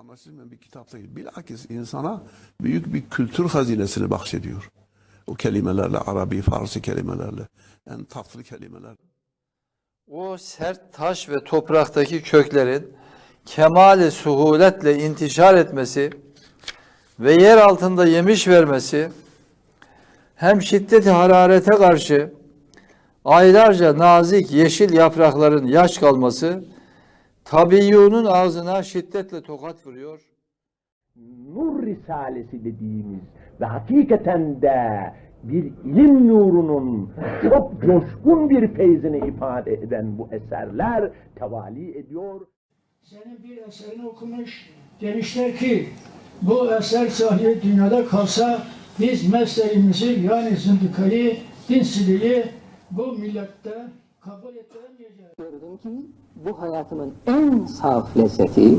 anlaşılmayan bir kitap değil. Bilakis insana büyük bir kültür hazinesini bahşediyor. O kelimelerle, Arabi, Farsi kelimelerle, en tatlı kelimeler. O sert taş ve topraktaki köklerin kemali suhuletle intişar etmesi ve yer altında yemiş vermesi hem şiddeti hararete karşı aylarca nazik yeşil yaprakların yaş kalması tabiyyunun ağzına şiddetle tokat vuruyor. nur risalesi dediğimiz ve hakikaten de bir ilim nurunun çok coşkun bir feyzini ifade eden bu eserler tevali ediyor. Senin bir eserini okumuş. Demişler ki bu eser sahibi dünyada kalsa biz mesleğimizi yani zındıkayı, dinsizliği bu millette kabul ettiremeyeceğiz. Gördüm ki bu hayatımın en saf lezzeti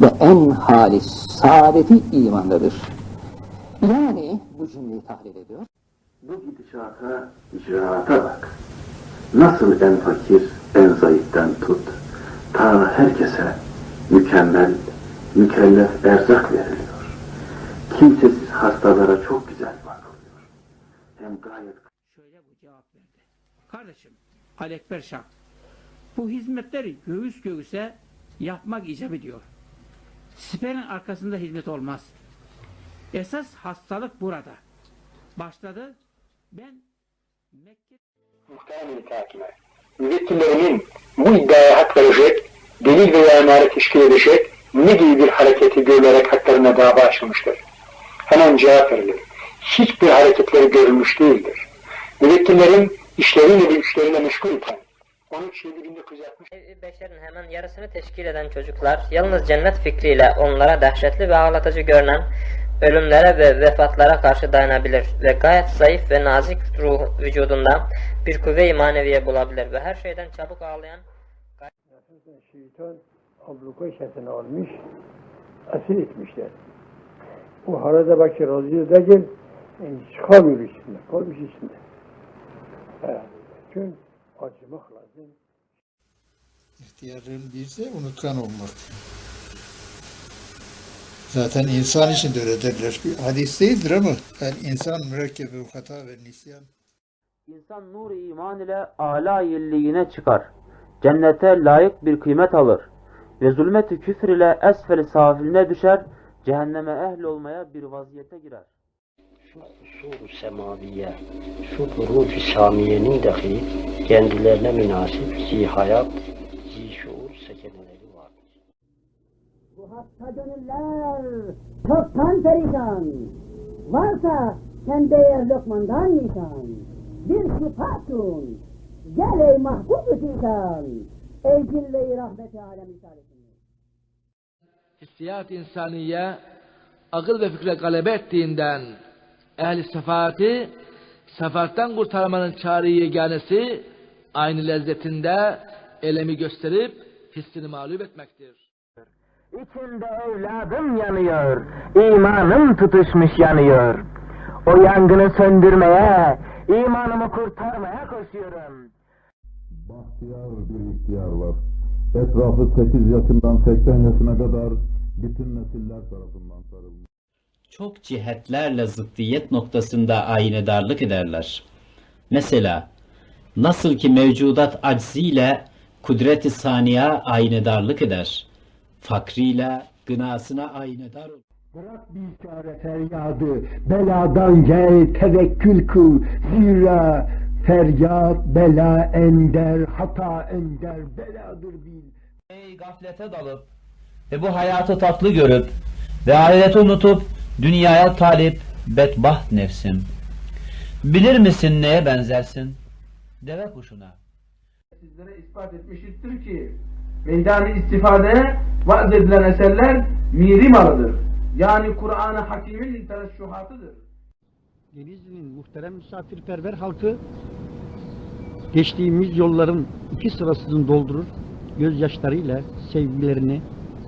ve en halis saadeti imandadır. Yani bu cümleyi tahlil ediyor. Bu gidişata, icraata bak. Nasıl en fakir, en zayıftan tut. Ta herkese mükemmel, mükellef erzak veriliyor. Kimsesiz hastalara çok güzel bakılıyor. Hem gayet şöyle bu cevap verdi. Kardeşim, Alekber Şah, bu hizmetleri göğüs göğüse yapmak icap ediyor. Siperin arkasında hizmet olmaz. Esas hastalık burada. Başladı. Ben Mekke Muhterem iltihatime, müvekkillerimin bu iddiaya hak verecek, delil veya emaret teşkil edecek ne gibi bir hareketi görülerek haklarına dava açılmıştır? Hemen cevap verilir. Hiçbir hareketleri görülmüş değildir. Müvekkillerin işleriyle ve güçleriyle meşgul iken 13 Eylül 1960 Ev-i Beşer'in hemen yarısını teşkil eden çocuklar yalnız cennet fikriyle onlara dehşetli ve ağlatıcı görünen ölümlere ve vefatlara karşı dayanabilir ve gayet zayıf ve nazik ruh vücudunda bir kuvve-i maneviye bulabilir ve her şeyden çabuk ağlayan Şeytan abluka şetini almış, esir etmişler. Bu harada bakır razı da gel, yani çıkamıyor içinde, kalmış içinde. Evet. Çünkü acımak lazım. İhtiyarların birisi unutkan olmak. Zaten insan için de öyle derler. Bir hadis değildir ama yani insan mürekkebi hata ve nisyan. İnsan nur iman ile âlâ illiğine çıkar. Cennete layık bir kıymet alır. Ve zulmeti küfür ile esfel safiline düşer. Cehenneme ehl olmaya bir vaziyete girer. Usul semaviye, şu huruf-i samiyenin dahi kendilerine münasip zihayat, zişuur sekeneleri vardır. Bu hasta gönüller çoktan perişan. Varsa sen değer lokmandan nişan. Bir şifatun. Gel ey mahbub-u zişan. Ey cille-i rahmeti alem hissiyat insaniye akıl ve fikre galebe ettiğinden ehli sefaati sefaattan kurtarmanın çare yeganesi aynı lezzetinde elemi gösterip hissini mağlup etmektir. İçimde evladım yanıyor, imanım tutuşmuş yanıyor. O yangını söndürmeye, imanımı kurtarmaya koşuyorum. Bahtiyar bir ihtiyar var. Etrafı 8 yaşından 80 yaşına kadar bütün nesiller tarafından sarılmış. Çok cihetlerle zıddiyet noktasında aynedarlık ederler. Mesela nasıl ki mevcudat acziyle kudret-i saniye aynedarlık eder. Fakriyle gınasına aynedar olur. Bırak bir çare feryadı, beladan gel tevekkül kıl. Zira feryat bela ender, hata ender, beladır bil. Ey gaflete dalıp ve bu hayatı tatlı görüp ve ahireti unutup dünyaya talip bedbaht nefsim. Bilir misin neye benzersin? Deve kuşuna. sizlere ispat etmiştir ki meydan-ı istifadeye vaaz edilen eserler miri malıdır. Yani Kur'an-ı Hakim'in tereşşuhatıdır. Denizli'nin muhterem misafirperver halkı geçtiğimiz yolların iki sırasını doldurur, gözyaşlarıyla sevgilerini,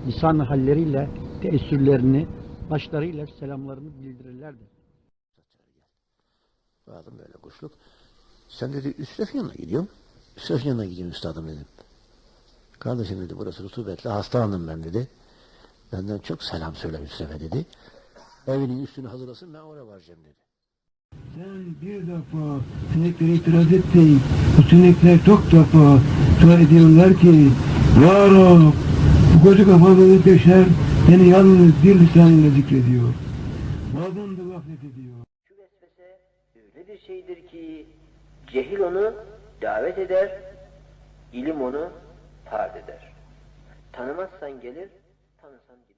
lisan halleriyle teessürlerini, başlarıyla selamlarını bildirirlerdi. Vardım böyle kuşluk. Sen dedi Üsref yanına gidiyorum. Üsref yanına gidiyorum üstadım dedim. Kardeşim dedi burası rutubetli hastalandım ben dedi. Benden çok selam söyle Hüsrev'e dedi. Evinin üstünü hazırlasın ben oraya varacağım dedi. Sen bir defa sineklere itiraz ettin. Bu sinekler çok defa dua ediyorlar ki Ya Rab bu koca kafalı beşer seni yalnız bir lisanıyla zikrediyor. Bazen de gaflet ediyor. öyle bir şeydir ki cehil onu davet eder, ilim onu tard eder. Tanımazsan gelir, tanısan gider.